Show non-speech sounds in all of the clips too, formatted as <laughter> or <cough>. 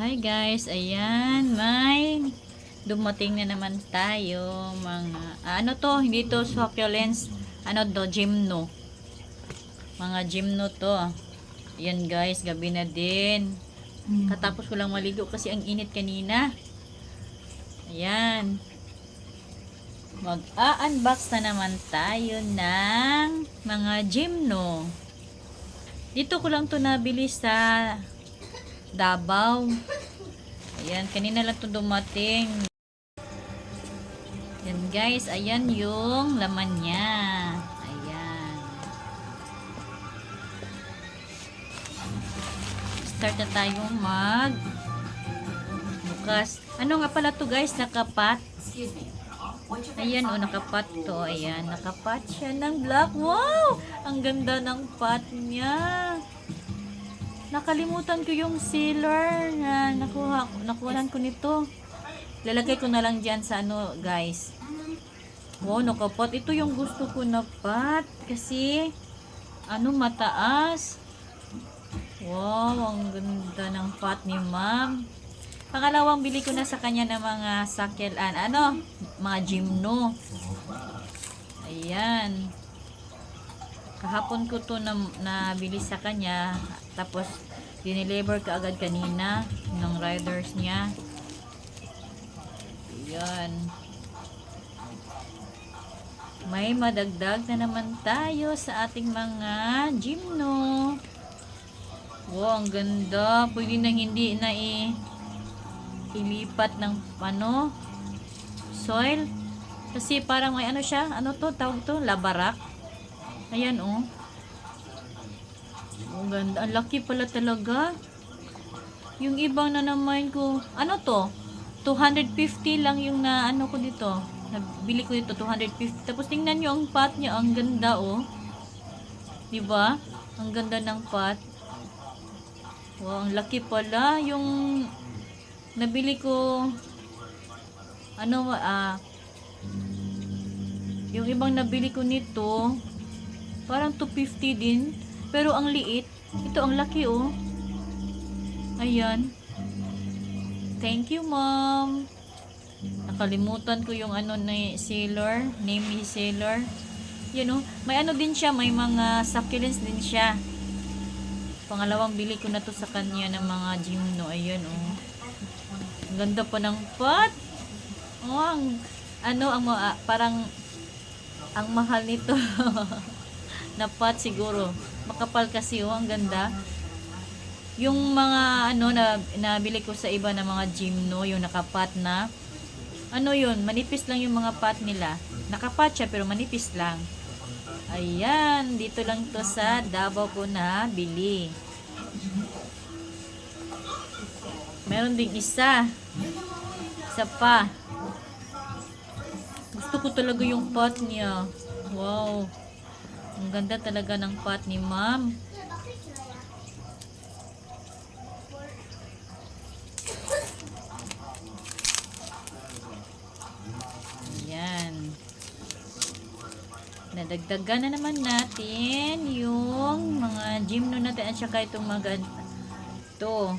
Hi guys, ayan, may dumating na naman tayo mga, ah, ano to, hindi to succulents, ano to, gymno. Mga gymno to. Ayan guys, gabi na din. Katapos ko lang maligo kasi ang init kanina. Ayan. Mag-a-unbox na naman tayo ng mga gymno. Dito ko lang to nabili sa Davao. Ayan, kanina lang to dumating. Ayan guys, ayan yung laman niya. Ayan. Start na tayong mag bukas. Ano nga pala to guys, nakapat. Ayan, oh, nakapat to. Ayan, nakapat siya ng black. Wow! Ang ganda ng pot niya. Nakalimutan ko yung sealer na nakuha, nakuhanan ko nito. Lalagay ko na lang dyan sa ano, guys. Wow, nakapat. Ito yung gusto ko na pot. Kasi, ano, mataas. Wow, ang ganda ng pot ni ma'am. Pangalawang bili ko na sa kanya ng mga sakyalan. Ano? Mga gymno. Ayan. Kahapon ko to na, nabili sa kanya. Tapos, dineliver ka agad kanina ng riders niya. Ayan. May madagdag na naman tayo sa ating mga gymno. Wow, ang ganda. Pwede nang hindi na i ilipat ng ano soil. Kasi parang may ano siya, ano to, tawag to, labarak. Ayan oh. Ang ganda. Ang laki pala talaga. Yung ibang na naman ko, ano to? 250 lang yung na ano ko dito. Nabili ko dito 250. Tapos tingnan nyo ang pot niya, ang ganda oh. 'Di ba? Ang ganda ng pot. Wow, ang laki pala yung nabili ko ano ah yung ibang nabili ko nito parang 250 din. Pero ang liit. Ito ang laki oh. Ayan. Thank you mom nakalimutan ko yung ano na sealer name ni sealer yun oh. May ano din siya may mga succulents din siya. Pangalawang bili ko na to sa kanya ng mga gymno ayun oh. Ganda pa ng pot. Oh ang ano ang mga- parang ang mahal nito <laughs> na pot siguro makapal kasi oh ang ganda. Yung mga ano na nabili ko sa iba na mga gymno yung nakapat na ano yun manipis lang yung mga pot nila. Nakapat siya pero manipis lang. Ayan dito lang to sa Davao ko na bili. Meron ding isa. Isa pa. Gusto ko talaga yung pot niya. Wow ang ganda talaga ng pot ni ma'am Ayan. Nadagdagan na naman natin yung mga gymno natin at saka itong mga to.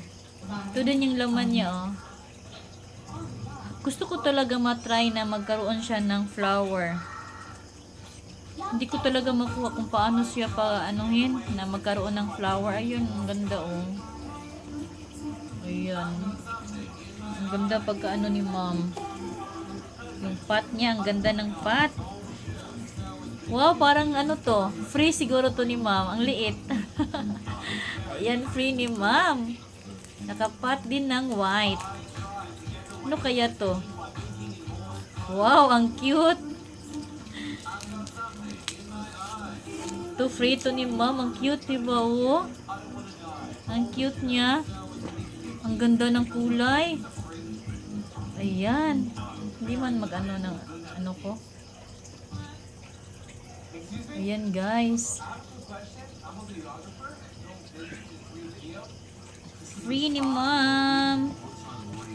Ito din yung laman niya, oh. Gusto ko talaga matry na magkaroon siya ng flower. Hindi ko talaga makuha kung paano siya pa anuhin na magkaroon ng flower. Ayun, ang ganda, oh. Ayan. Ang ganda pagka ano ni mom. Yung pot niya, ang ganda ng pot. Wow, parang ano to? Free siguro to ni ma'am. Ang liit. <laughs> Ayan, free ni ma'am. Nakapat din ng white. Ano kaya to? Wow, ang cute. To free to ni ma'am. Ang cute, diba? Oh? Ang cute niya. Ang ganda ng kulay. Ayan. Hindi man mag-ano ng ano ko. Ayan guys. Free ni ma'am.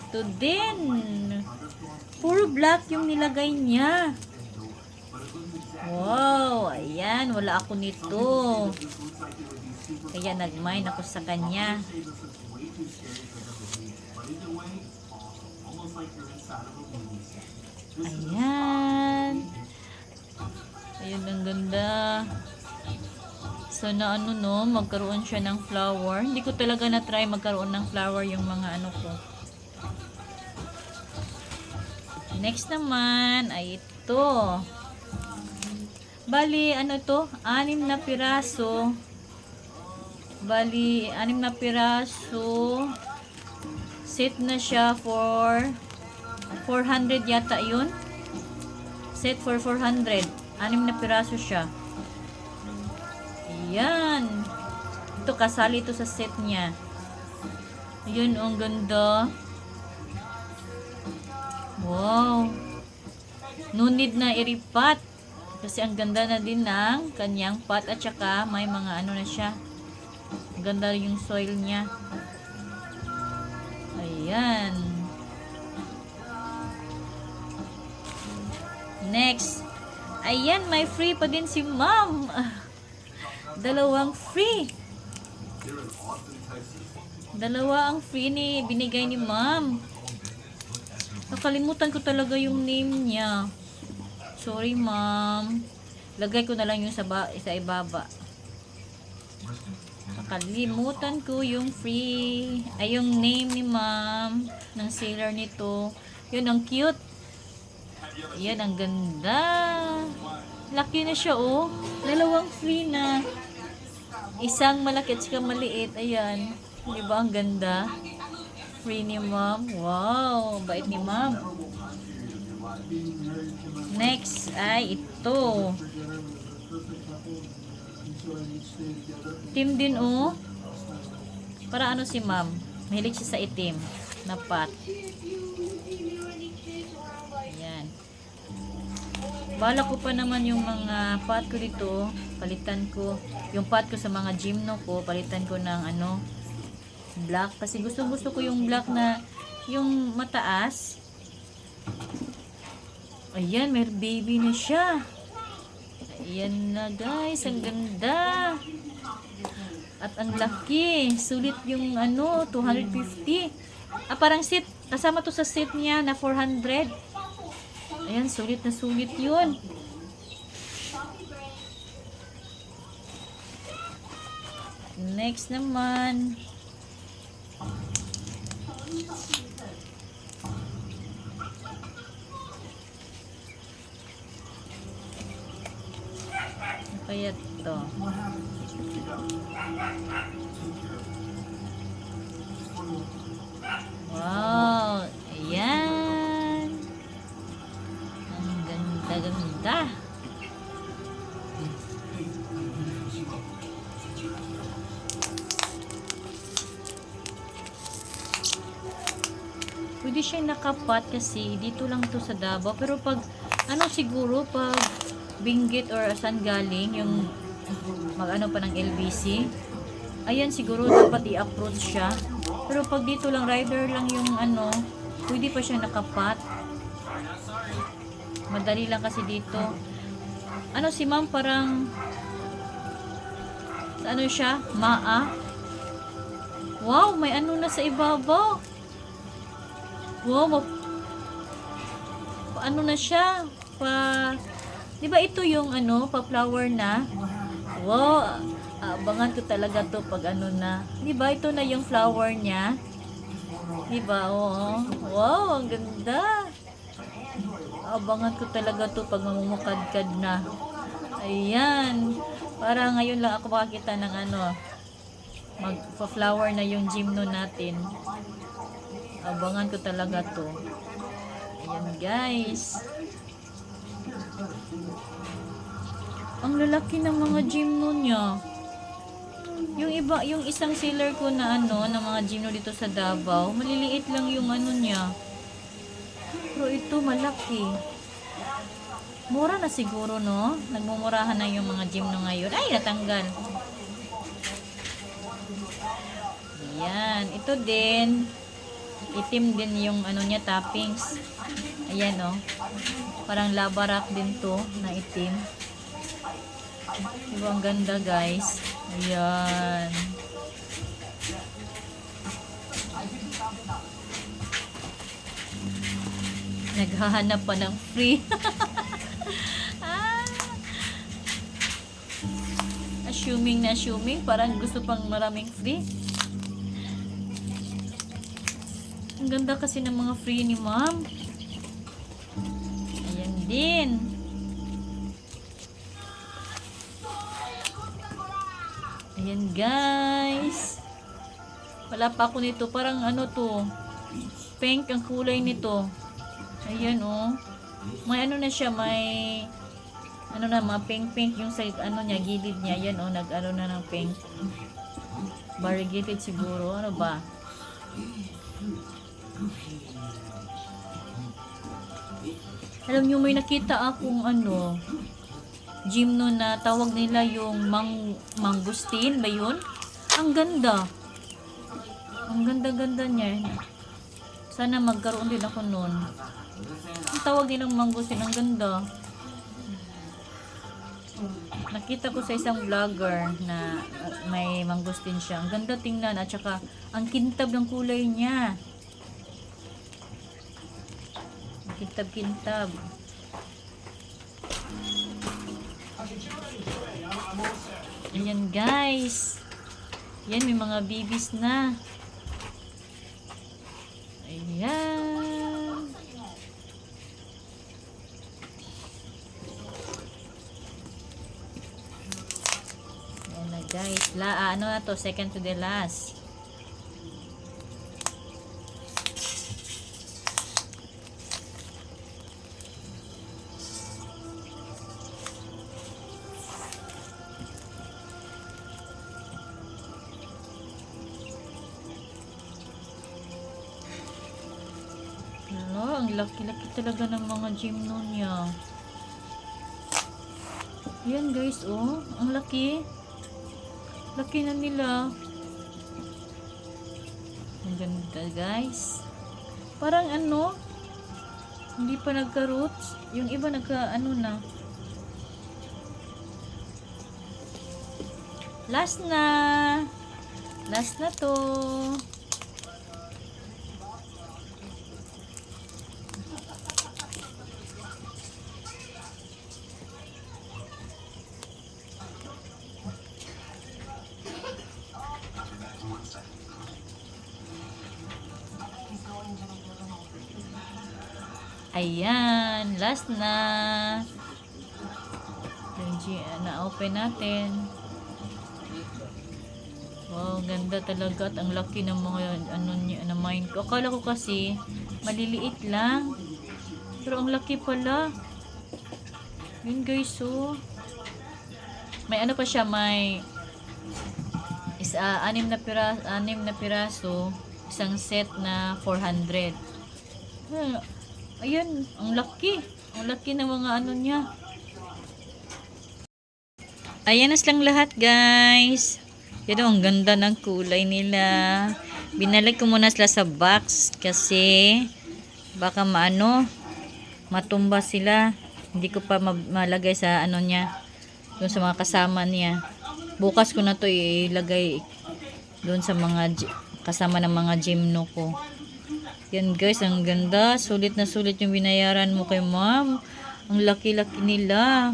Ito din. Puro black yung nilagay niya. Wow, ayan, wala ako nito. Kaya nagmine ako sa kanya. Ayan. Ayan, ang ganda. So, na ano no, magkaroon siya ng flower. Hindi ko talaga na-try magkaroon ng flower yung mga ano ko. Next naman ay ito. Bali, ano to? Anim na piraso. Bali, anim na piraso. Set na siya for 400 yata yun. Set for 400. Anim na piraso siya. Ayan. Ito, kasali ito sa set niya. Ayun, ang ganda. Wow. No need na iripat. Kasi ang ganda na din ng kanyang pot at saka may mga ano na siya. Ang ganda yung soil niya. Ayan. Next. Ayan, may free pa din si ma'am. <laughs> Dalawang free. Dalawa ang free ni binigay ni ma'am. Nakalimutan ko talaga yung name niya. Sorry, ma'am. Lagay ko na lang yung sa, ba- sa ibaba. Nakalimutan ko yung free. Ay, yung name ni ma'am ng seller nito. Yun, ang cute. Yan, ang ganda. Laki na siya, oh. Dalawang free na. Isang malaki at saka maliit. Ayan. Di ba, ang ganda? Free ni ma'am. Wow, bait ni ma'am. Next ay ito. Itim din oh. Para ano si ma'am? Mahilig siya sa itim na pot. Ayan. Bala ko pa naman yung mga pot ko dito. Palitan ko. Yung pot ko sa mga gymno ko. Palitan ko ng ano. Black. Kasi gusto gusto ko yung black na yung mataas. Ayan, may baby na siya. Ayan na guys, ang ganda. At ang laki. Sulit yung ano, 250. Ah, parang set. Kasama to sa set niya na 400. Ayan, sulit na sulit yun. Next naman. Kaya to. Wow! Ayan! Ang ganda-ganda! Pwede siya nakapat kasi dito lang to sa Davao. Pero pag, ano siguro, pag Benguet or saan galing, yung mag-ano pa ng LBC, ayan siguro dapat i-approach siya. Pero pag dito lang, rider lang yung ano, pwede pa siya nakapat. Madali lang kasi dito. Ano si ma'am parang, ano siya? Maa? Wow, may ano na sa ibabaw. Wow, ano na siya? Pa, di ba ito yung ano, pa flower na? Wow, abangan ko talaga to pag ano na. Di ba ito na yung flower niya? Di ba? Oo. Wow, ang ganda. Abangan ko talaga to pag mamumukadkad na. Ayan. Para ngayon lang ako makakita ng ano, magpa-flower na yung gymno natin. Abangan ko talaga to. Ayan guys. Ang lalaki ng mga gymno niya. Yung iba, yung isang seller ko na ano, ng mga gymno dito sa Davao, maliliit lang yung ano niya. Pero ito malaki. Mura na siguro, no? Nagmumurahan na yung mga gymno ngayon. Ay, natanggal. Ayan. Ito din. Itim din yung ano niya, toppings. Ayan, oh. Parang lava rock din to, na itim. Diba, ang ganda, guys. Ayan. Naghahanap pa ng free. <laughs> ah. Assuming na assuming, parang gusto pang maraming free. Ang ganda kasi ng mga free ni ma'am. Din. Ayan guys. Wala pa ako nito. Parang ano to. Pink ang kulay nito. Ayan oh. May ano na siya. May ano na mga pink pink yung sa ano niya gilid niya. Ayan oh. Nag ano na ng pink. Variegated siguro. Ano ba? Alam nyo, may nakita akong ano, gymno na tawag nila yung mang, mangustin ba yun? Ang ganda. Ang ganda-ganda niya. Sana magkaroon din ako nun. Ang tawag nilang mangustin, ang ganda. Nakita ko sa isang vlogger na may mangustin siya. Ang ganda tingnan at saka ang kintab ng kulay niya. Ang Kintab-kintab. Ayan guys. Yan, may mga bibis na. Ayan. Ayan na guys. La, ah, ano na to? Second to the last. Laki-laki talaga ng mga gymno niya. Yan guys, oh. Ang laki. Laki na nila. Ang ganda guys. Parang ano, hindi pa nagka-roots. Yung iba nagka, ano na. Last na. Last na to. Ayan, last na. Yung G- na-open natin. Wow, ganda talaga at ang laki ng mga ano niya na mine ko. Akala ko kasi maliliit lang. Pero ang laki pala. Yun guys, so. May ano pa siya, may is ah, anim na piraso, anim na piraso, isang set na 400. Hmm, Ayan, ang laki. Ang laki ng mga ano niya. Ayan nas lang lahat, guys. Pero ang ganda ng kulay nila. Binalag ko muna sila sa box kasi baka maano, matumba sila. Hindi ko pa ma- malagay sa ano niya. Doon sa mga kasama niya. Bukas ko na to ilagay doon sa mga kasama ng mga gymno ko. Yan guys, ang ganda. Sulit na sulit yung binayaran mo kay ma'am. Ang laki-laki nila.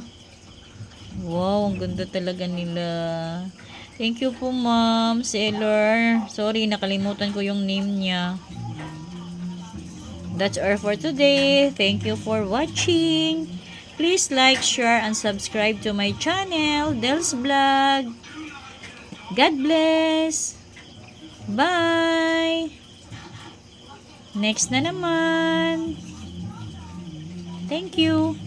Wow, ang ganda talaga nila. Thank you po ma'am, seller. Sorry, nakalimutan ko yung name niya. That's all for today. Thank you for watching. Please like, share, and subscribe to my channel, Del's Vlog. God bless. Bye. Next na naman. Thank you.